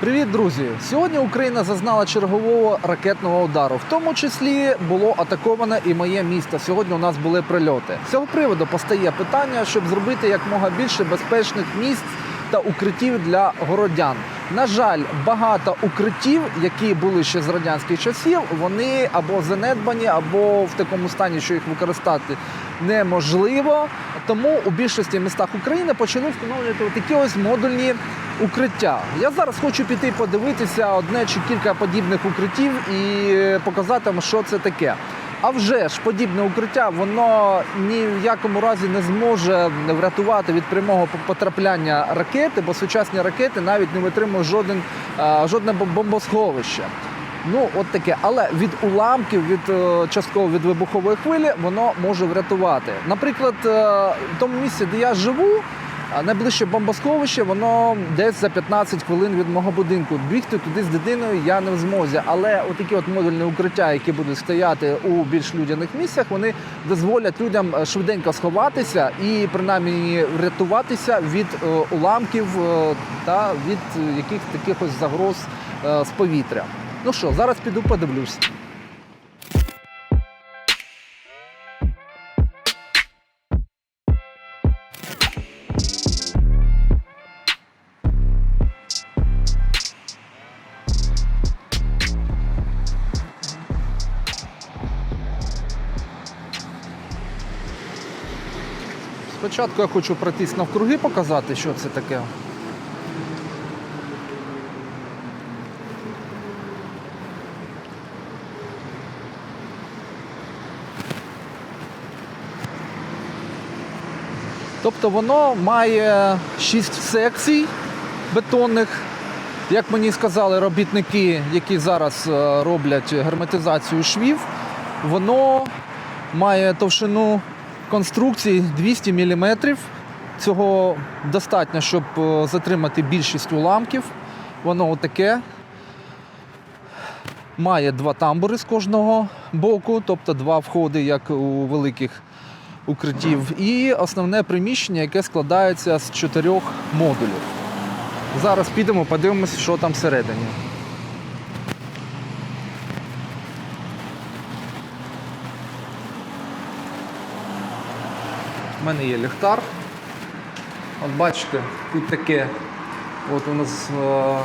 Привіт, друзі! Сьогодні Україна зазнала чергового ракетного удару. В тому числі було атаковано і моє місто. Сьогодні у нас були прильоти. З цього приводу постає питання, щоб зробити якмога більше безпечних місць та укриттів для городян. На жаль, багато укриттів, які були ще з радянських часів, вони або занедбані, або в такому стані, що їх використати неможливо. Тому у більшості містах України почали встановлювати такі ось модульні укриття. Я зараз хочу піти подивитися одне чи кілька подібних укриттів і показати вам, що це таке. А вже ж подібне укриття, воно ні в якому разі не зможе врятувати від прямого потрапляння ракети, бо сучасні ракети навіть не витримують жоден, е, жодне бомбосховище. Ну, от таке, але від уламків, від е, частково від вибухової хвилі, воно може врятувати. Наприклад, е, в тому місці, де я живу, найближче бомбосховище, воно десь за 15 хвилин від мого будинку. Бігти туди з дитиною я не в змозі. Але отакі от модульні укриття, які будуть стояти у більш людяних місцях, вони дозволять людям е, швиденько сховатися і принаймні врятуватися від е, уламків е, та від е, яких таких ось загроз з повітря. Ну що, зараз піду подивлюсь. Спочатку я хочу пройтись навкруги, показати, що це таке. Тобто воно має шість секцій бетонних. Як мені сказали робітники, які зараз е, роблять герметизацію швів, воно має товщину конструкції 200 мм. Цього достатньо, щоб е, затримати більшість уламків. Воно отаке. Має два тамбури з кожного боку, тобто два входи, як у великих укриттів. І основне приміщення, яке складається з чотирьох модулів. Зараз підемо, подивимося, що там всередині. У мене є ліхтар. От бачите, тут таке от у нас е,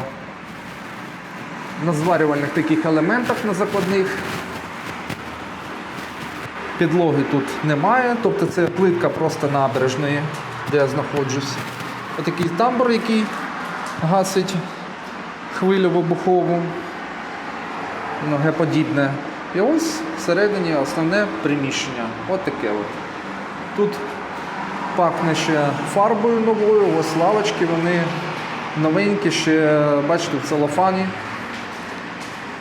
на зварювальних таких елементах на закладних. Підлоги тут немає, тобто це плитка просто набережної, де я знаходжусь. Отакий тамбур, який гасить хвилю вибухову, воно геподібне. І ось всередині основне приміщення. От таке от. Тут пахне ще фарбою новою, ось лавочки, вони новенькі, ще бачите, в целофані.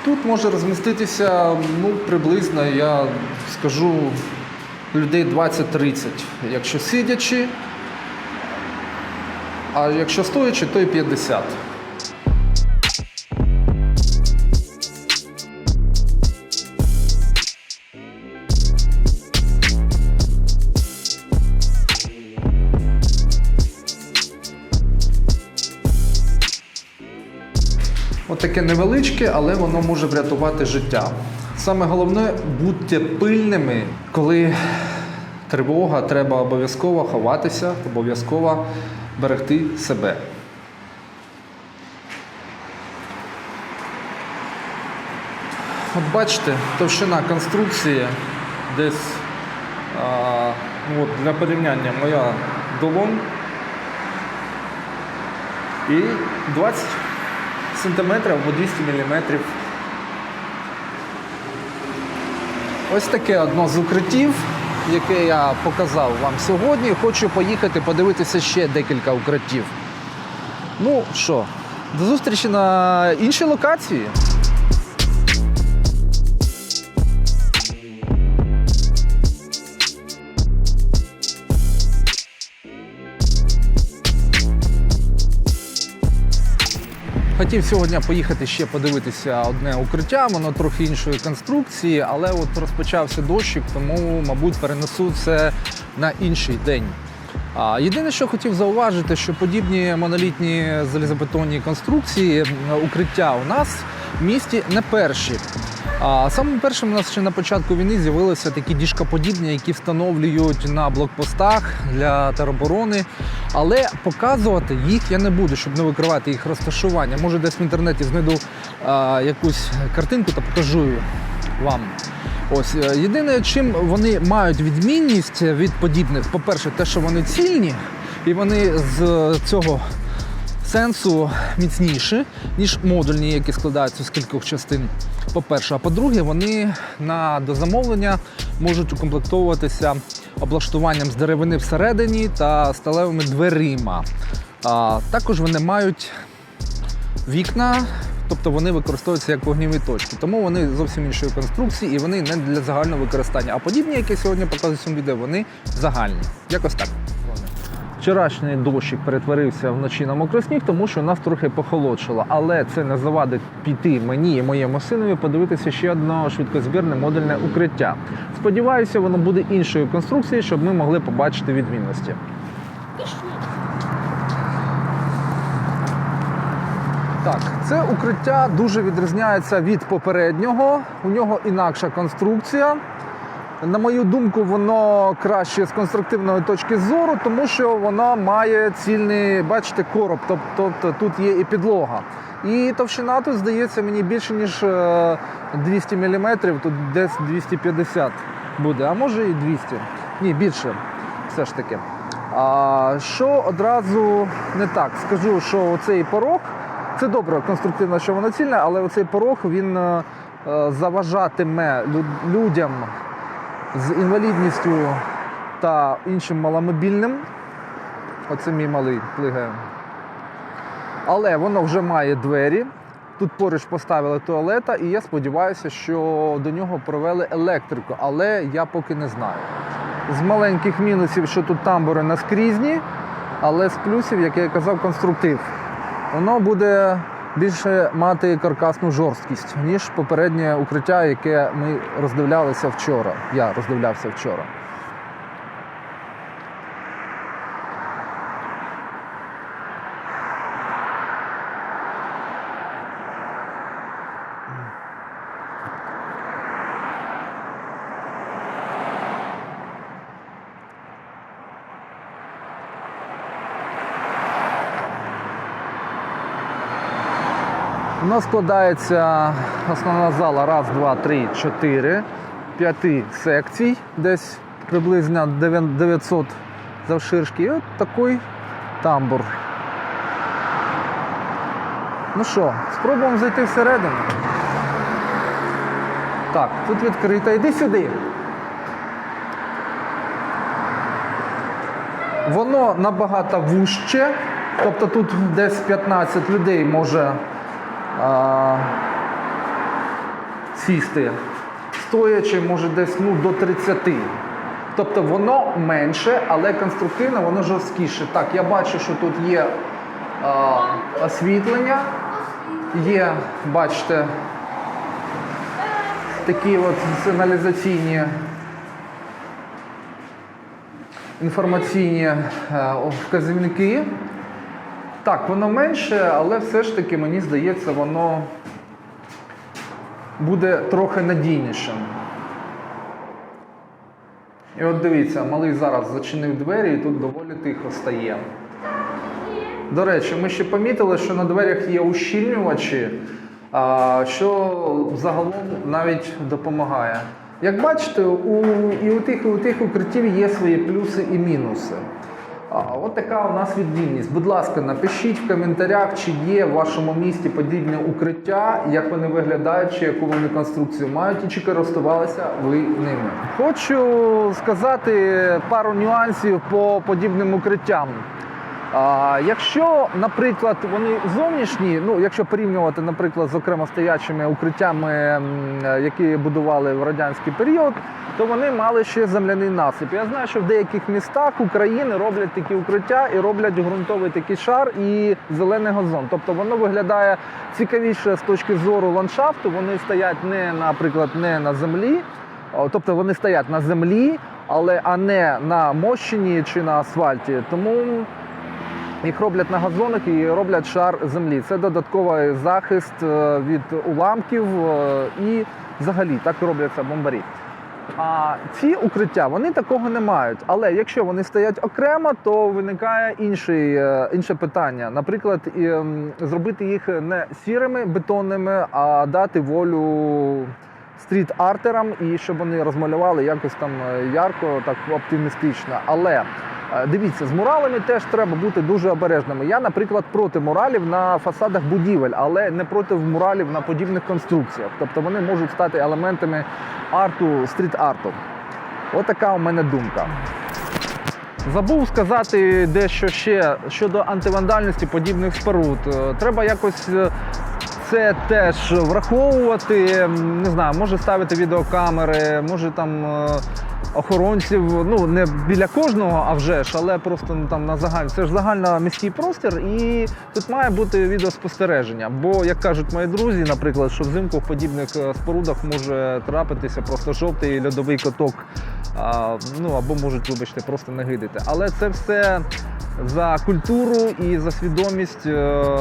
Тут може розміститися ну, приблизно, я скажу, людей 20-30, якщо сидячи, а якщо стоячи, то і 50. Таке невеличке, але воно може врятувати життя. Саме головне будьте пильними, коли тривога, треба обов'язково ховатися, обов'язково берегти себе. От бачите, товщина конструкції десь а, ну от для порівняння моя долонь і 20 сантиметрів або 200 міліметрів. Ось таке одно з укриттів, яке я показав вам сьогодні. Хочу поїхати подивитися ще декілька укриттів. Ну що, до зустрічі на іншій локації. Хотів сьогодні поїхати ще подивитися одне укриття, воно трохи іншої конструкції, але от розпочався дощик, тому, мабуть, перенесу це на інший день. Єдине, що хотів зауважити, що подібні монолітні залізобетонні конструкції, укриття у нас в місті не перші. А самим першим у нас ще на початку війни з'явилися такі діжкоподібні, які встановлюють на блокпостах для тероборони. Але показувати їх я не буду, щоб не викривати їх розташування. Може, десь в інтернеті знайду а, якусь картинку та покажу вам. Ось е, єдине, чим вони мають відмінність від подібних, по-перше, те, що вони цільні, і вони з цього сенсу міцніші, ніж модульні, які складаються з кількох частин. По-перше, а по-друге, вони на дозамовлення можуть укомплектовуватися облаштуванням з деревини всередині та сталевими дверима. Також вони мають вікна, тобто вони використовуються як вогніві точки. Тому вони зовсім іншої конструкції і вони не для загального використання. А подібні, які сьогодні показують цьому відео, вони загальні. Якось так. Вчорашній дощик перетворився вночі на мокросніг, тому що нас трохи похолодшило. Але це не завадить піти мені і моєму синові подивитися ще одне швидкозбірне модульне укриття. Сподіваюся, воно буде іншої конструкції, щоб ми могли побачити відмінності. Так, це укриття дуже відрізняється від попереднього. У нього інакша конструкція. На мою думку, воно краще з конструктивної точки зору, тому що воно має цільний, бачите, короб, тобто тут є і підлога. І товщина тут, здається, мені більше, ніж е, 200 мм, тут десь 250 буде, а може і 200. Ні, більше все ж таки. А, що одразу не так? Скажу, що оцей порог, це добре, конструктивно, що воно цільне, але оцей порог він е, е, заважатиме людям з інвалідністю та іншим маломобільним. Оце мій малий плигає. Але воно вже має двері. Тут поруч поставили туалета, і я сподіваюся, що до нього провели електрику, але я поки не знаю. З маленьких мінусів, що тут тамбури наскрізні, але з плюсів, як я казав, конструктив. Воно буде більше мати каркасну жорсткість, ніж попереднє укриття, яке ми роздивлялися вчора. Я роздивлявся вчора. У нас складається основна зала раз, два, три, чотири, п'яти секцій, десь приблизно 900 завширшки. І от такий тамбур. Ну що, спробуємо зайти всередину. Так, тут відкрито. Йди сюди. Воно набагато вужче, тобто тут десь 15 людей може сісти. Стоячи, може десь ну, до 30. Тобто воно менше, але конструктивно воно жорсткіше. Так, я бачу, що тут є а, освітлення, є, бачите, такі от сигналізаційні інформаційні е, вказівники. Так, воно менше, але все ж таки, мені здається, воно буде трохи надійнішим. І от дивіться, малий зараз зачинив двері і тут доволі тихо стає. До речі, ми ще помітили, що на дверях є ущільнювачі, що загалом навіть допомагає. Як бачите, у, і у тих, і у тих укриттів є свої плюси і мінуси. От така у нас відмінність. Будь ласка, напишіть в коментарях, чи є в вашому місті подібне укриття, як вони виглядають, чи яку вони конструкцію мають, і чи користувалися ви ними. Хочу сказати пару нюансів по подібним укриттям. Якщо, наприклад, вони зовнішні, ну якщо порівнювати, наприклад, з окремо стоячими укриттями, які будували в радянський період, то вони мали ще земляний насип. Я знаю, що в деяких містах України роблять такі укриття і роблять ґрунтовий такий шар і зелений газон. Тобто воно виглядає цікавіше з точки зору ландшафту. Вони стоять не, наприклад, не на землі. Тобто вони стоять на землі, але а не на мощині чи на асфальті. Тому їх роблять на газонах і роблять шар землі. Це додатковий захист е, від уламків е, і взагалі так робляться бомбарі. А ці укриття вони такого не мають. Але якщо вони стоять окремо, то виникає інший, е, інше питання. Наприклад, зробити їх не сірими бетонними, а дати волю стріт-артерам і щоб вони розмалювали якось там е, ярко, так оптимістично. Але дивіться, з муралами теж треба бути дуже обережними. Я, наприклад, проти муралів на фасадах будівель, але не проти муралів на подібних конструкціях. Тобто вони можуть стати елементами арту, стріт-арту. Отака у мене думка. Забув сказати дещо ще щодо антивандальності подібних споруд. Е, Треба якось е, це теж враховувати. Не знаю, може ставити відеокамери, може там е, охоронців. Ну не біля кожного, а вже ж, але просто ну, там на загаль. Це ж загально міський простір, і тут має бути відеоспостереження. Бо, як кажуть мої друзі, наприклад, що взимку в подібних е, спорудах може трапитися просто жовтий льодовий коток. А, ну або можуть, вибачте, просто нагидити. Але це все за культуру і за свідомість е,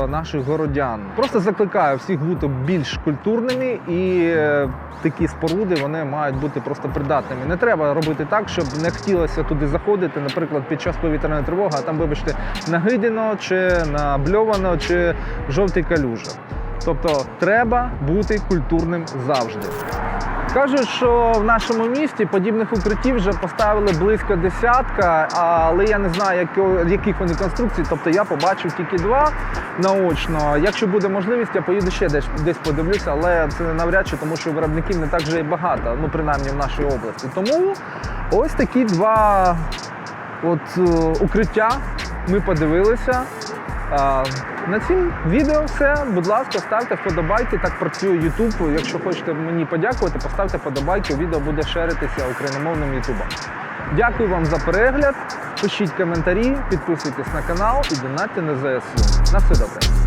наших городян. Просто закликаю всіх бути більш культурними і е, такі споруди вони мають бути просто придатними. Не треба робити так, щоб не хотілося туди заходити, наприклад, під час повітряної тривоги, а там, вибачте, нагидено чи набльовано, чи жовтий калюжа. Тобто треба бути культурним завжди. Кажуть, що в нашому місті подібних укриттів вже поставили близько десятка, але я не знаю, яких вони конструкцій. Тобто я побачив тільки два наочно. Якщо буде можливість, я поїду ще десь, десь подивлюся, але це навряд чи, тому що виробників не так вже і багато, ну принаймні в нашій області. Тому ось такі два от, е, укриття ми подивилися. На цім відео все. Будь ласка, ставте вподобайки. Так працює YouTube. Якщо хочете мені подякувати, поставте вподобайки. Відео буде шеритися україномовним Ютубом. Дякую вам за перегляд. Пишіть коментарі, підписуйтесь на канал і донатьте на ЗСУ. На все добре.